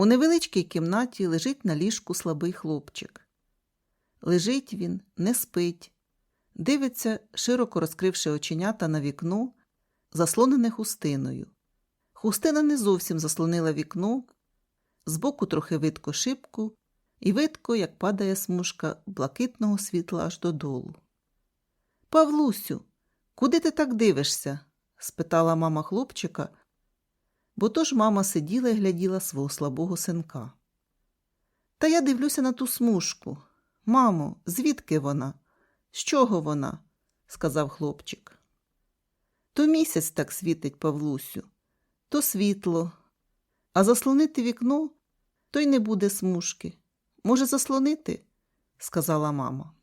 У невеличкій кімнаті лежить на ліжку слабий хлопчик. Лежить він, не спить, дивиться, широко розкривши оченята на вікно, заслонене хустиною. Хустина не зовсім заслонила вікно, збоку трохи видко шибку, і видко, як падає смужка блакитного світла аж додолу. Павлусю, куди ти так дивишся? спитала мама хлопчика, бо то ж мама сиділа і гляділа свого слабого синка. Та я дивлюся на ту смужку. Мамо, звідки вона? З чого вона? сказав хлопчик. То місяць так світить, Павлусю, то світло, а заслонити вікно, то й не буде смужки. Може, заслонити? сказала мама.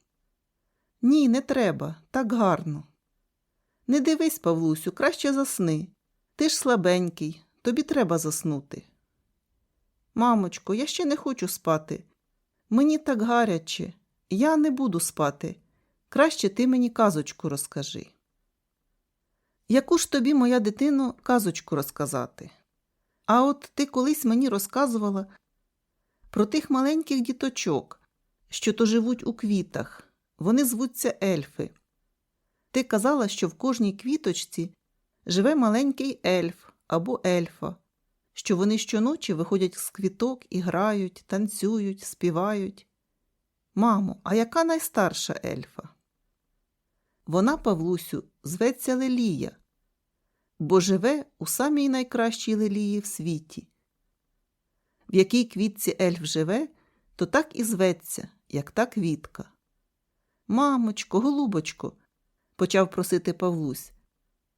Ні, не треба, так гарно. Не дивись, Павлусю, краще засни. Ти ж слабенький, тобі треба заснути. Мамочко, я ще не хочу спати. Мені так гаряче, я не буду спати. Краще ти мені казочку розкажи. Яку ж тобі, моя дитино, казочку розказати? А от ти колись мені розказувала про тих маленьких діточок, що то живуть у квітах. Вони звуться ельфи. Ти казала, що в кожній квіточці живе маленький ельф або ельфа, що вони щоночі виходять з квіток і грають, танцюють, співають. Мамо, а яка найстарша ельфа? Вона, Павлусю, зветься Лелія, бо живе у самій найкращій лелії в світі. В якій квітці ельф живе, то так і зветься, як та квітка. Мамочко, голубочко, почав просити Павлусь,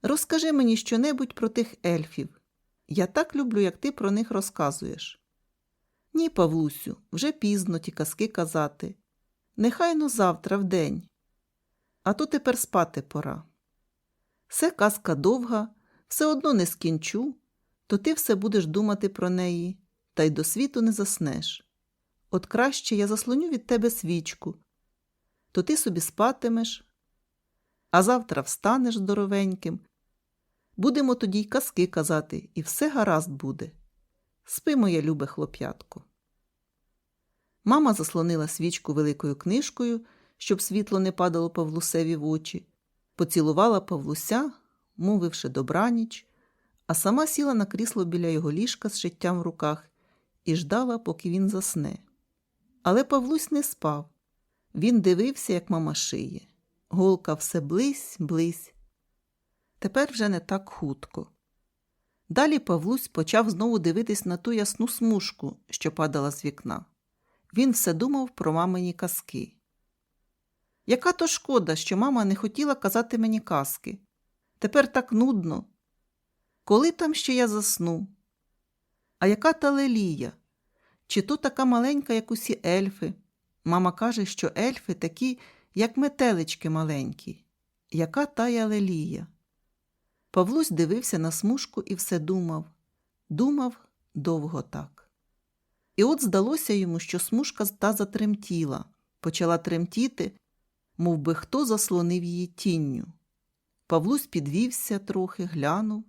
розкажи мені щонебудь про тих ельфів. Я так люблю, як ти про них розказуєш. Ні, Павлусю, вже пізно ті казки казати. Нехайно завтра вдень. А то тепер спати пора. Все казка довга, все одно не скінчу, то ти все будеш думати про неї, та й до світу не заснеш. От краще я заслоню від тебе свічку, то ти собі спатимеш, а завтра встанеш здоровеньким. Будемо тоді й казки казати, і все гаразд буде. Спи, моє любе хлоп'ятко. Мама заслонила свічку великою книжкою, щоб світло не падало Павлусеві в очі, поцілувала Павлуся, мовивши добраніч, а сама сіла на крісло біля його ліжка з шиттям в руках і ждала, поки він засне. Але Павлусь не спав. Він дивився, як мама шиє. Голка все близь, близь. Тепер вже не так хутко. Далі Павлусь почав знову дивитись на ту ясну смужку, що падала з вікна. Він все думав про мамині казки. Яка то шкода, що мама не хотіла казати мені казки. Тепер так нудно. Коли там ще я засну? А яка та лелія? Чи то така маленька, як усі ельфи? Мама каже, що ельфи такі, як метелички маленькі. Яка тая лелія? Павлусь дивився на смужку і все думав. Думав довго так. І от здалося йому, що смужка та затремтіла, почала тремтіти, мов би хто заслонив її тінню. Павлусь підвівся трохи, глянув,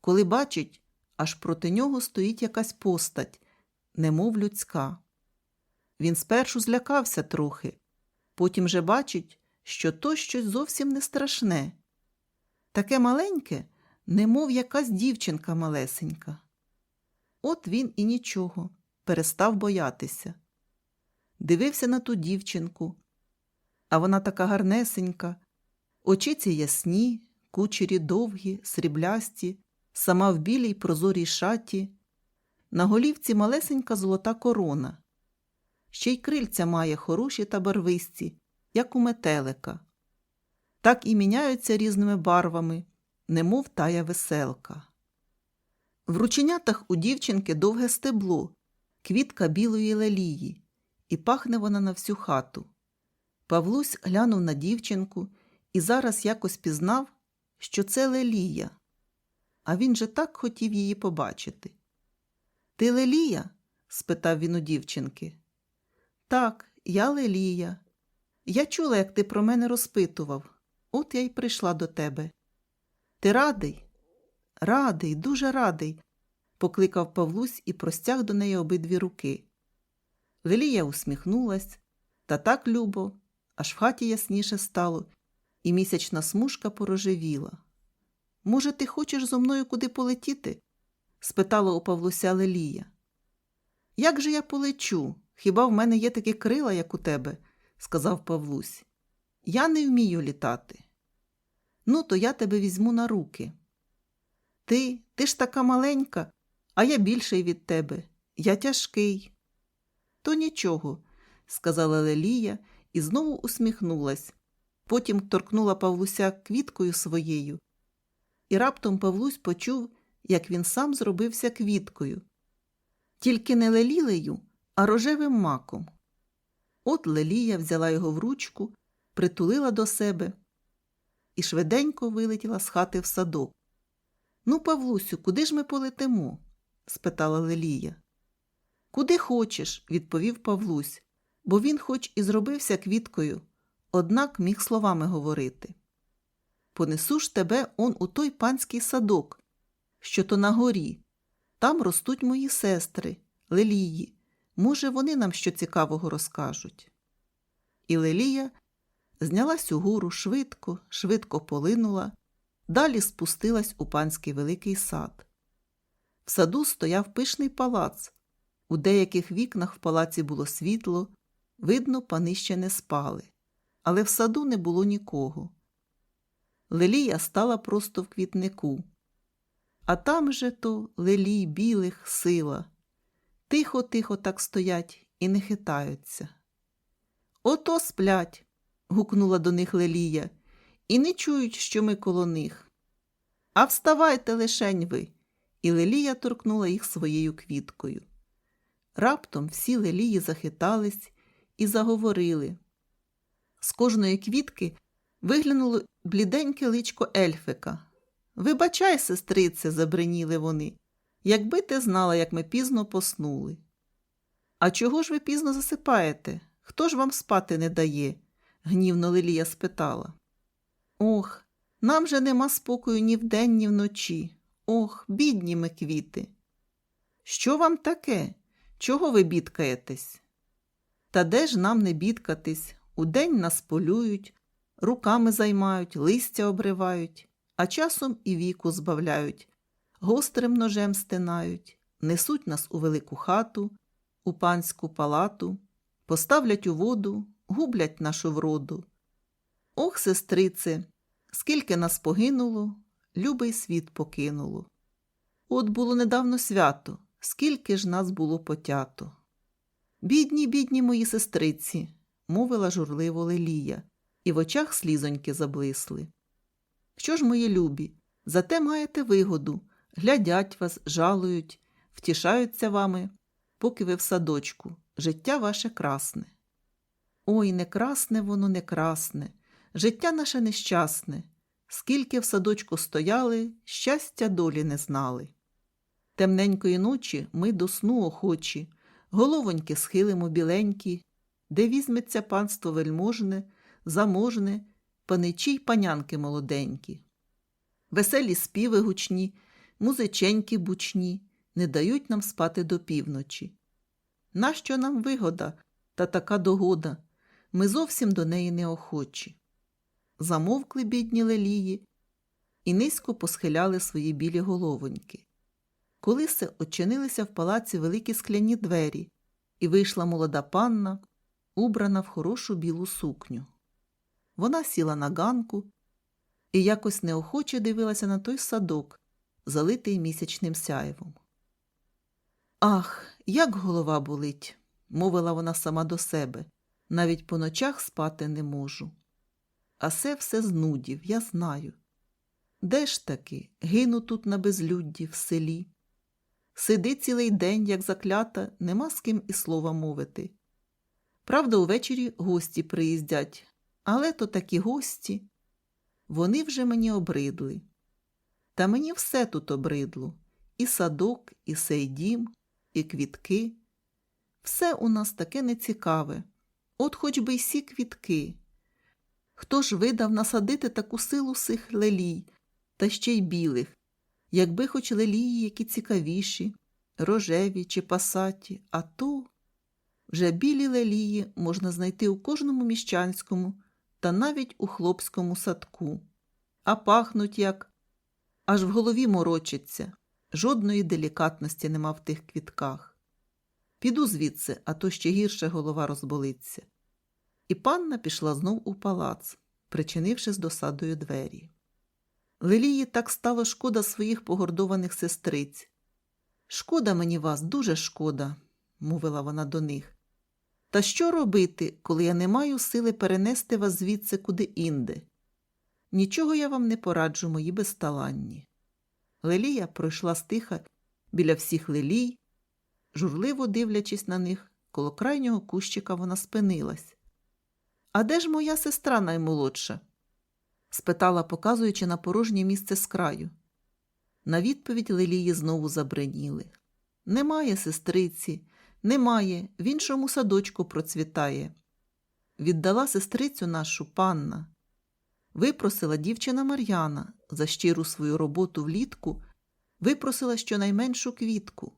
коли бачить, аж проти нього стоїть якась постать, немов людська. Він спершу злякався трохи, потім же бачить, що то щось зовсім не страшне. Таке маленьке, немов якась дівчинка малесенька. От він і нічого, перестав боятися. Дивився на ту дівчинку, а вона така гарнесенька, очиці ясні, кучері довгі, сріблясті, сама в білій прозорій шаті, на голівці малесенька золота корона. Ще й крильця має хороші та барвисті, як у метелика. Так і міняються різними барвами, немов тая веселка. В рученятах у дівчинки довге стебло, квітка білої лелії, і пахне вона на всю хату. Павлусь глянув на дівчинку і зараз якось пізнав, що це Лелія. А він же так хотів її побачити. Ти Лелія? спитав він у дівчинки. Так, я Лелія. Я чула, як ти про мене розпитував. От я й прийшла до тебе. Ти радий? Радий, дуже радий. покликав Павлусь і простяг до неї обидві руки. Лелія усміхнулась, та так любо, аж в хаті ясніше стало, і місячна смужка порожевіла. Може, ти хочеш зо мною куди полетіти? спитала у Павлуся Лелія. Як же я полечу? Хіба в мене є такі крила, як у тебе? сказав Павлусь. Я не вмію літати. Ну, то я тебе візьму на руки. Ти, ти ж така маленька, а я більший від тебе. Я тяжкий. То нічого, сказала Лелія і знову усміхнулась. Потім торкнула Павлуся квіткою своєю. І раптом Павлусь почув, як він сам зробився квіткою. Тільки не лелілею, а рожевим маком. От Лелія взяла його в ручку, притулила до себе і швиденько вилетіла з хати в садок. Ну, Павлусю, куди ж ми полетимо? спитала Лелія. Куди хочеш, відповів Павлусь, бо він хоч і зробився квіткою, однак міг словами говорити. Понесу ж тебе он у той панський садок, що то на горі. Там ростуть мої сестри, Лелії. Може, вони нам що цікавого розкажуть. І Лелія знялась угору швидко, швидко полинула, далі спустилась у панський великий сад. В саду стояв пишний палац. У деяких вікнах в палаці було світло, видно, пани ще не спали, але в саду не було нікого. Лелія стала просто в квітнику. А там же то лелій білих сила. Тихо-тихо так стоять і не хитаються. Ото сплять, гукнула до них Лелія, і не чують, що ми коло них. А вставайте лишень ви. І Лелія торкнула їх своєю квіткою. Раптом всі лелії захитались і заговорили. З кожної квітки виглянуло бліденьке личко ельфика. Вибачай, сестрице, забриніли вони, якби ти знала, як ми пізно поснули. А чого ж ви пізно засипаєте? Хто ж вам спати не дає? Гнівно Лилія спитала. Ох, нам же нема спокою ні вдень, ні вночі. Ох, бідні ми квіти. Що вам таке? Чого ви бідкаєтесь? Та де ж нам не бідкатись? Удень нас полюють, руками займають, листя обривають, а часом і віку збавляють, гострим ножем стинають, несуть нас у велику хату, у панську палату, поставлять у воду, гублять нашу вроду. Ох, сестрице, скільки нас погинуло, любий світ покинуло. От було недавно свято, скільки ж нас було потято. Бідні, бідні мої сестриці, мовила журливо Лелія, і в очах слізоньки заблисли. Що ж, мої любі, зате маєте вигоду, глядять вас, жалують, втішаються вами, поки ви в садочку, життя ваше красне. Ой, не красне воно, не красне, життя наше нещасне, скільки в садочку стояли, щастя долі не знали. Темненької ночі ми до сну охочі, головоньки схилимо біленькі, де візьметься панство вельможне, заможне, паничі й панянки молоденькі. Веселі співи гучні, музиченьки бучні не дають нам спати до півночі. Нащо нам вигода та така догода? Ми зовсім до неї неохочі. Замовкли бідні лелії і низько посхиляли свої білі головоньки. Коли се очинилися в палаці великі скляні двері, і вийшла молода панна, убрана в хорошу білу сукню. Вона сіла на ганку і якось неохоче дивилася на той садок, залитий місячним сяєвом. Ах, як голова болить, мовила вона сама до себе. Навіть по ночах спати не можу. А це все знудів, я знаю. Де ж таки гину тут на безлюдді в селі? Сиди цілий день, як заклята, нема з ким і слова мовити. Правда, увечері гості приїздять, але то такі гості. Вони вже мені обридли. Та мені все тут обридло і садок, і сей дім, і квітки. Все у нас таке нецікаве. От хоч би й сі квітки. Хто ж видав насадити таку силу сих лелій, та ще й білих, якби хоч лелії які цікавіші, рожеві чи пасаті, а то вже білі лелії можна знайти у кожному міщанському та навіть у хлопському садку, а пахнуть як аж в голові морочиться, жодної делікатності нема в тих квітках. Піду звідси, а то ще гірше голова розболиться. І панна пішла знов у палац, причинивши з досадою двері. Лелії так стало шкода своїх погордованих сестриць. Шкода мені вас, дуже шкода, мовила вона до них. Та що робити, коли я не маю сили перенести вас звідси куди інде? Нічого я вам не пораджу, мої безталанні. Лелія пройшла стиха біля всіх лелій, журливо дивлячись на них, коло крайнього кущика вона спинилась. А де ж моя сестра наймолодша? спитала, показуючи на порожнє місце з краю. На відповідь Лелії знову забриніли. Немає сестриці, немає, в іншому садочку процвітає. Віддала сестрицю нашу панна. Випросила дівчина Мар'яна за щиру свою роботу влітку, випросила щонайменшу квітку.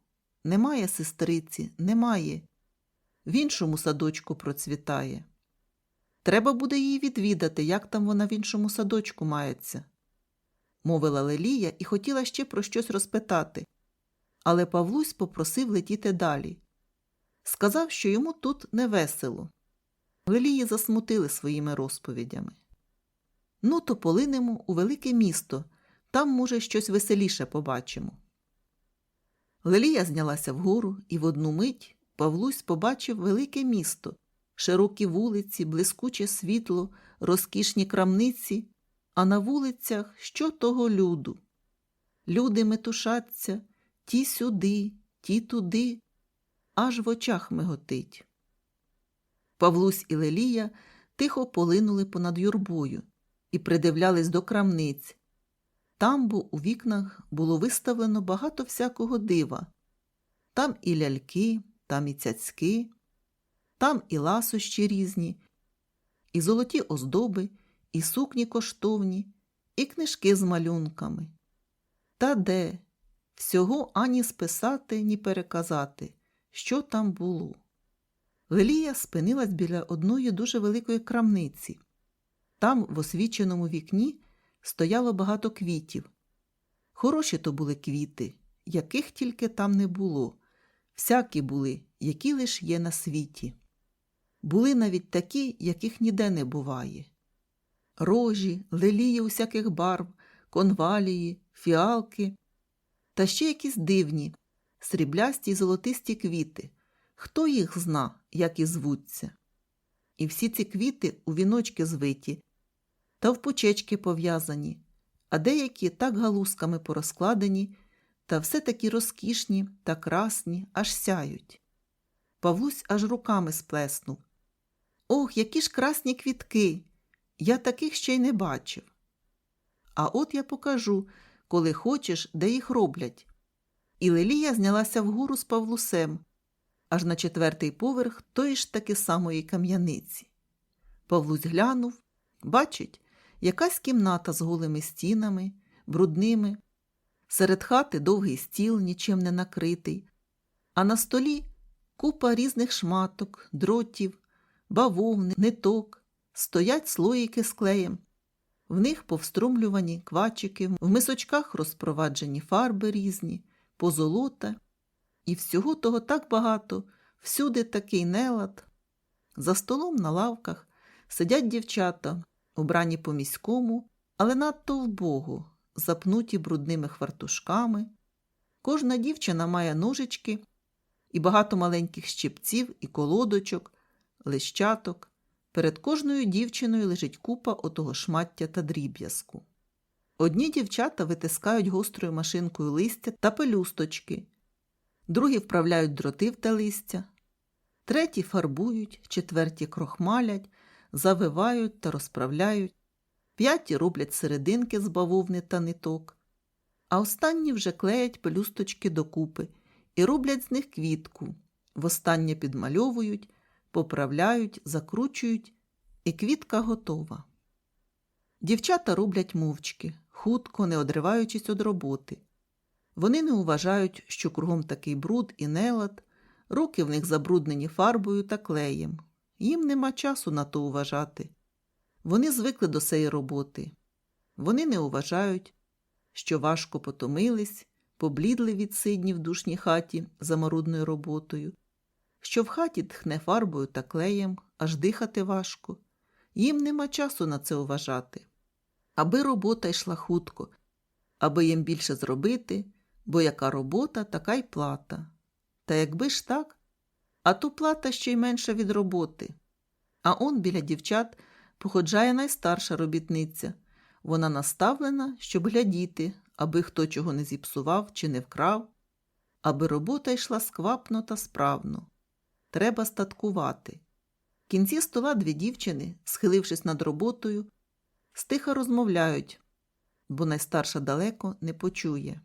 Немає сестриці, немає. В іншому садочку процвітає. Треба буде її відвідати, як там вона в іншому садочку мається, мовила Лелія і хотіла ще про щось розпитати. Але Павлусь попросив летіти далі. Сказав, що йому тут невесело. Лелії засмутили своїми розповідями. Ну, то полинемо у велике місто, там, може, щось веселіше побачимо. Лелія знялася вгору, і в одну мить Павлусь побачив велике місто, широкі вулиці, блискуче світло, розкішні крамниці, а на вулицях що того люду. Люди метушаться ті сюди, ті туди, аж в очах миготить. Павлусь і Лелія тихо полинули понад юрбою і придивлялись до крамниць. Там, бо у вікнах було виставлено багато всякого дива. Там і ляльки, там і цяцьки, там і ласощі різні, і золоті оздоби, і сукні коштовні, і книжки з малюнками. Та де всього ані списати, ні переказати, що там було. Лелія спинилась біля одної дуже великої крамниці. Там, в освіченому вікні, стояло багато квітів. Хороші то були квіти, яких тільки там не було, всякі були, які лиш є на світі. Були навіть такі, яких ніде не буває. Рожі, лелії усяких барв, конвалії, фіалки, та ще якісь дивні, сріблясті й золотисті квіти. Хто їх зна, як і звуться? І всі ці квіти у віночки звиті, та в пучечки пов'язані, а деякі так галузками порозкладені, та все такі розкішні та красні, аж сяють. Павлусь аж руками сплеснув. Ох, які ж красні квітки! Я таких ще й не бачив. А от я покажу, коли хочеш, де їх роблять. І Лелія знялася вгору з Павлусем, аж на четвертий поверх тої ж таки самої кам'яниці. Павлусь глянув, бачить, якась кімната з голими стінами, брудними, серед хати довгий стіл, нічим не накритий, а на столі купа різних шматок, дротів, бавовни, ниток, стоять слоїки з клеєм. В них повструмлювані квачики, в мисочках розпроваджені фарби різні, позолота. І всього того так багато, всюди такий нелад. За столом на лавках сидять дівчата, убрані по міському, але надто вбого, запнуті брудними хвартушками. Кожна дівчина має ножички і багато маленьких щипців і колодочок, лищаток. Перед кожною дівчиною лежить купа отого шмаття та дріб'язку. Одні дівчата витискають гострою машинкою листя та пелюсточки, другі вправляють дроти в те листя, треті фарбують, четверті крохмалять, завивають та розправляють, п'яті роблять серединки з бавовни та ниток, а останні вже клеять пелюсточки докупи і роблять з них квітку, востаннє підмальовують, поправляють, закручують, і квітка готова. Дівчата роблять мовчки, хутко, не одриваючись від роботи. Вони не уважають, що кругом такий бруд і нелад, руки в них забруднені фарбою та клеєм. Їм нема часу на то уважати. Вони звикли до цієї роботи. Вони не уважають, що важко потомились, поблідли від сидні в душній хаті за марудною роботою, що в хаті тхне фарбою та клеєм, аж дихати важко. Їм нема часу на це уважати. Аби робота йшла хутко, аби їм більше зробити, бо яка робота, така й плата. Та якби ж так, а то плата ще й менша від роботи. А он біля дівчат походжає найстарша робітниця. Вона наставлена, щоб глядіти, аби хто чого не зіпсував чи не вкрав, аби робота йшла сквапно та справно. Треба статкувати. В кінці стола дві дівчини, схилившись над роботою, стиха розмовляють, бо найстарша далеко не почує.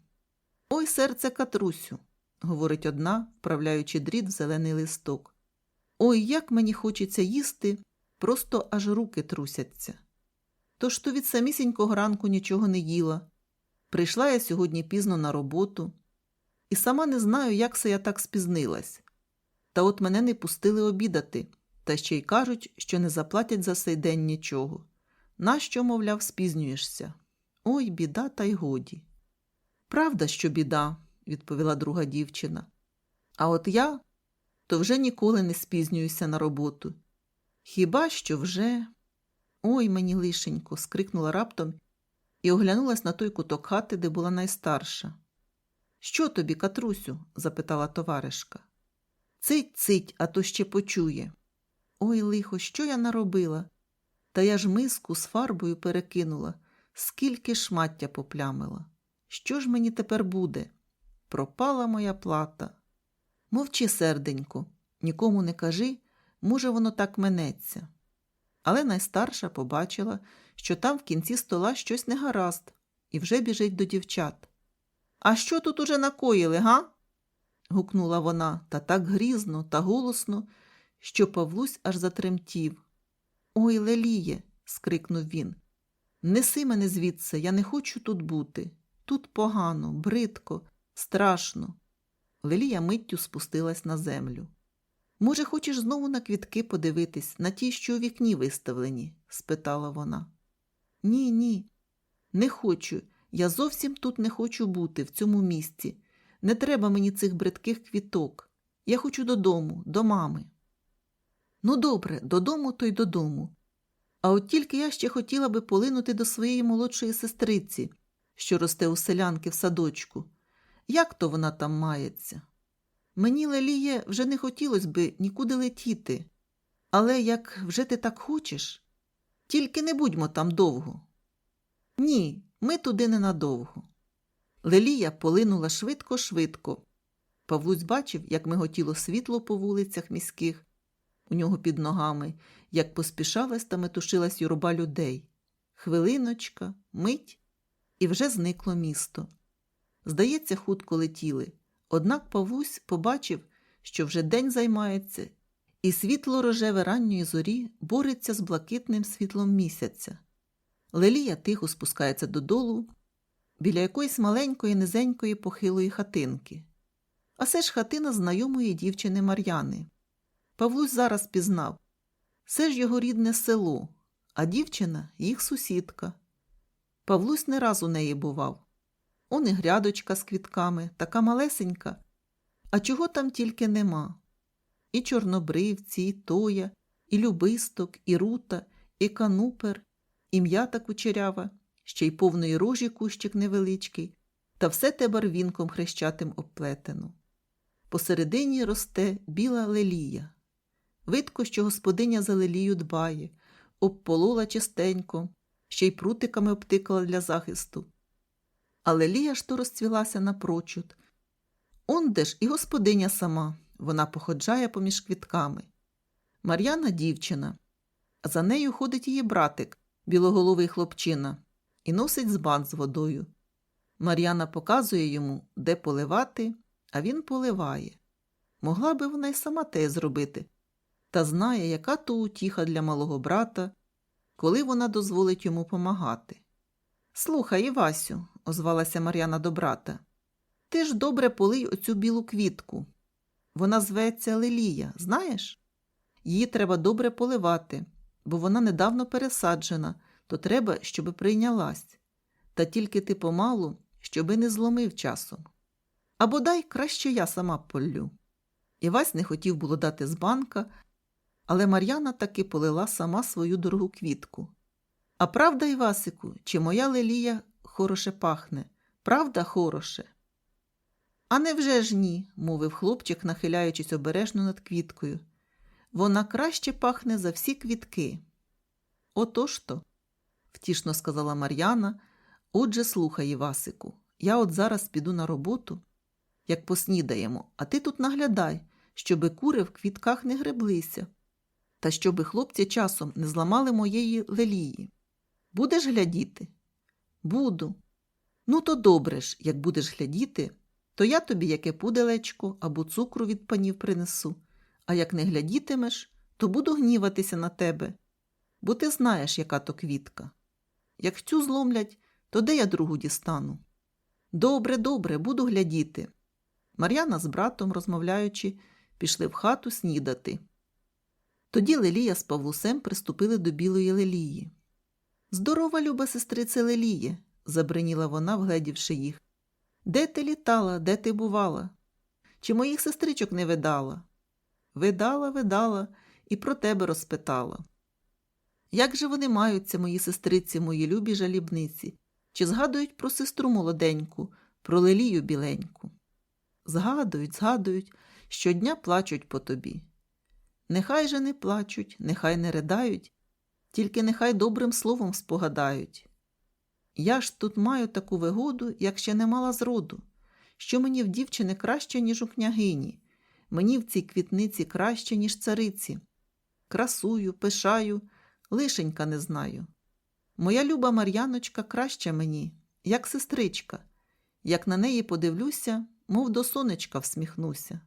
Ой, серце Катрусю, говорить одна, вправляючи дріт в зелений листок. Ой, як мені хочеться їсти, просто аж руки трусяться. Тож то від самісінького ранку нічого не їла. Прийшла я сьогодні пізно на роботу, і сама не знаю, як се я так спізнилась. Та от мене не пустили обідати, та ще й кажуть, що не заплатять за сей день нічого. Нащо, мовляв, спізнюєшся? Ой, біда, та й годі. Правда, що біда, відповіла друга дівчина. А от я то вже ніколи не спізнююся на роботу. Хіба що вже. Ой, мені лишенько. скрикнула раптом і оглянулась на той куток хати, де була найстарша. Що тобі, Катрусю? запитала товаришка. Цить, цить, а то ще почує. Ой, лихо, що я наробила? Та я ж миску з фарбою перекинула, скільки шмаття поплямила. Що ж мені тепер буде? Пропала моя плата. Мовчи, серденько, нікому не кажи, може, воно так минеться. Але найстарша побачила, що там в кінці стола щось негаразд, і вже біжить до дівчат. А що тут уже накоїли, га? Гукнула вона та так грізно та голосно, що Павлусь аж затремтів. Ой, Леліє, скрикнув він. Неси мене звідси, я не хочу тут бути. Тут погано, бридко, страшно. Лелія миттю спустилась на землю. Може, хочеш знову на квітки подивитись, на ті, що у вікні виставлені? спитала вона. Ні, ні, не хочу. Я зовсім тут не хочу бути, в цьому місці. Не треба мені цих бридких квіток. Я хочу додому, до мами. Ну, добре, додому, то й додому. А от тільки я ще хотіла би полинути до своєї молодшої сестриці, що росте у селянки в садочку. Як то вона там мається? Мені, Леліє, вже не хотілося би нікуди летіти. Але як вже ти так хочеш, тільки не будьмо там довго. Ні, ми туди ненадовго. Лелія полинула швидко-швидко. Павлусь бачив, як миготіло світло по вулицях міських, у нього під ногами, як поспішалась та метушилась юрба людей. Хвилиночка, мить, і вже зникло місто. Здається, хутко летіли. Однак Павлусь побачив, що вже день займається, і світло рожеве ранньої зорі бореться з блакитним світлом місяця. Лелія тихо спускається додолу біля якоїсь маленької низенької похилої хатинки. А це ж хатина знайомої дівчини Мар'яни. Павлусь зараз пізнав це ж його рідне село, а дівчина їх сусідка. Павлусь не раз у неї бував. Он і грядочка з квітками, така малесенька. А чого там тільки нема? І чорнобривці, і тоя, і любисток, і рута, і канупер, і м'ята кучерява, ще й повної рожі кущик невеличкий, та все те барвінком хрещатим обплетено. Посередині росте біла лелія. Видко, що господиня за лелію дбає, обполола частенько, ще й прутиками обтикала для захисту. А лелія ж то розцвілася напрочуд. Онде ж і господиня сама, вона походжає поміж квітками. Мар'яна дівчина, а за нею ходить її братик, білоголовий хлопчина, і носить збан з водою. Мар'яна показує йому, де поливати, а він поливає. Могла би вона й сама те зробити, та знає, яка то утіха для малого брата, коли вона дозволить йому помагати. Слухай, Івасю, озвалася Мар'яна до брата. Ти ж добре полий оцю білу квітку. Вона зветься Лелія, знаєш? Її треба добре поливати, бо вона недавно пересаджена, то треба, щоби прийнялась. Та тільки ти помалу, щоби не зломив часом. Або дай краще я сама поллю. Івась не хотів було дати з банка, але Мар'яна таки полила сама свою дорогу квітку. А правда, Івасику, чи моя лелія хороше пахне? Правда, хороше? А невже ж ні, мовив хлопчик, нахиляючись обережно над квіткою. Вона краще пахне за всі квітки. Отож то, втішно сказала Мар'яна. Отже, слухай, Івасику, я от зараз піду на роботу, як поснідаємо, а ти тут наглядай, щоби кури в квітках не греблися, та щоби хлопці часом не зламали моєї лелії. Будеш глядіти? Буду. Ну, то добре ж, як будеш глядіти, то я тобі яке пуделечко або цукру від панів принесу, а як не глядітимеш, то буду гніватися на тебе, бо ти знаєш, яка то квітка. Як цю зломлять, то де я другу дістану? Добре, добре, буду глядіти. Мар'яна з братом, розмовляючи, пішли в хату снідати. Тоді Лелія з Павлусем приступили до білої лелії. Здорова, люба сестрице Леліє, забриніла вона, вгледівши їх. Де ти літала, де ти бувала? Чи моїх сестричок не видала? Видала, видала і про тебе розпитала. Як же вони маються, мої сестриці, мої любі жалібниці? Чи згадують про сестру молоденьку, про лелію біленьку? Згадують, згадують, щодня плачуть по тобі. Нехай же не плачуть, нехай не ридають, тільки нехай добрим словом спогадають. Я ж тут маю таку вигоду, як ще не мала зроду, що мені в дівчини краще, ніж у княгині, мені в цій квітниці краще, ніж цариці. Красую, пишаю, лишенька не знаю. Моя люба Мар'яночка краща мені, як сестричка, як на неї подивлюся, мов до сонечка всміхнуся.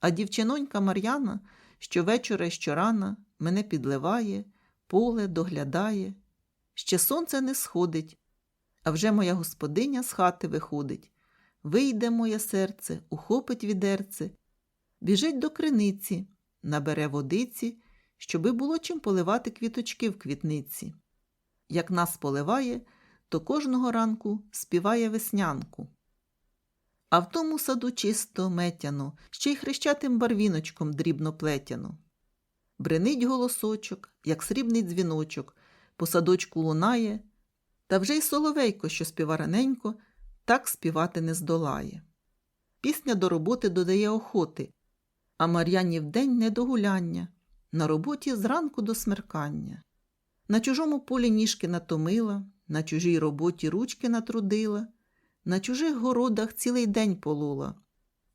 А дівчинонька Мар'яна щовечора і щорана мене підливає, поле доглядає. Ще сонце не сходить, а вже моя господиня з хати виходить. Вийде моє серце, ухопить відерце, біжить до криниці, набере водиці, щоби було чим поливати квіточки в квітниці. Як нас поливає, то кожного ранку співає веснянку. А в тому саду чисто метяно, ще й хрещатим барвіночком дрібно плетяно. Бренить голосочок, як срібний дзвіночок, по садочку лунає, та вже й соловейко, що співа раненько, так співати не здолає. Пісня до роботи додає охоти, а Мар'яні вдень не до гуляння, на роботі зранку до смеркання. На чужому полі ніжки натомила, на чужій роботі ручки натрудила, на чужих городах цілий день полола,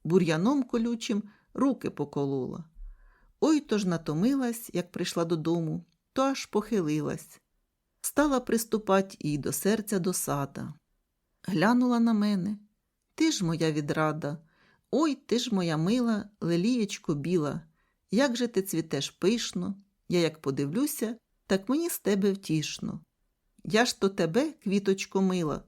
бур'яном колючим руки поколола. Ой то ж натомилась, як прийшла додому, то аж похилилась. Стала приступать і до серця досада. Глянула на мене. Ти ж моя відрада, ой ти ж моя мила, лелієчко біла, як же ти цвітеш пишно, я як подивлюся, так мені з тебе втішно. Я ж то тебе, квіточко мила,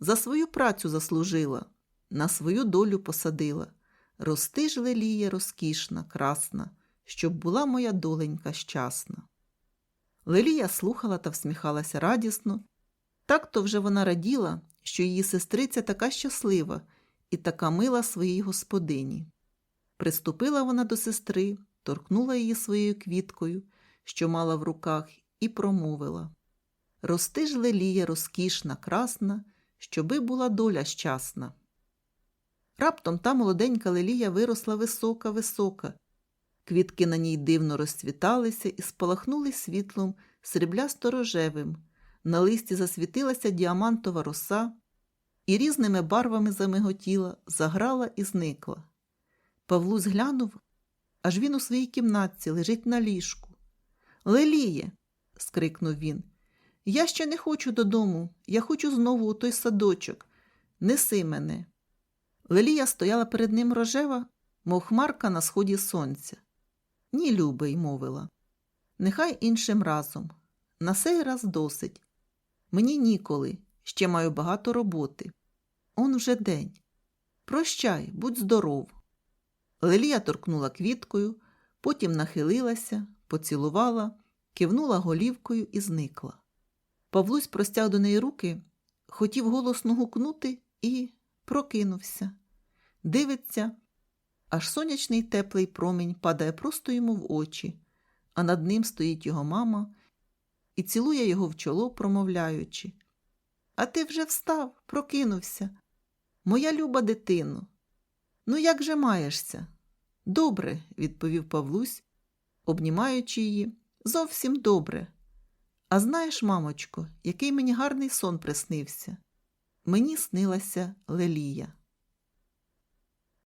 за свою працю заслужила, на свою долю посадила. Рости ж леліє розкішна, красна, щоб була моя доленька щасна. Лелія слухала та всміхалася радісно. Так то вже вона раділа, що її сестриця така щаслива і така мила своїй господині. Приступила вона до сестри, торкнула її своєю квіткою, що мала в руках, і промовила Рости ж лелія розкішна, красна, щоби була доля щасна. Раптом та молоденька лелія виросла висока, висока. Квітки на ній дивно розцвіталися і спалахнули світлом сріблясто рожевим, на листі засвітилася діамантова роса і різними барвами замиготіла, заграла і зникла. Павлу зглянув, аж він у своїй кімнатці лежить на ліжку. Леліє. скрикнув він. Я ще не хочу додому, я хочу знову у той садочок. Неси мене. Лелія стояла перед ним рожева, мов хмарка на сході сонця. Ні, любий, мовила. Нехай іншим разом. На сей раз досить. Мені ніколи, ще маю багато роботи. Он вже день. Прощай, будь здоров. Лелія торкнула квіткою, потім нахилилася, поцілувала, кивнула голівкою і зникла. Павлусь простяг до неї руки, хотів голосно гукнути і прокинувся. Дивиться, аж сонячний теплий промінь падає просто йому в очі, а над ним стоїть його мама і цілує його в чоло, промовляючи. А ти вже встав, прокинувся. Моя люба дитино. Ну, як же маєшся? Добре, відповів Павлусь, обнімаючи її. Зовсім добре. А знаєш, мамочко, який мені гарний сон приснився? Мені снилася Лелія.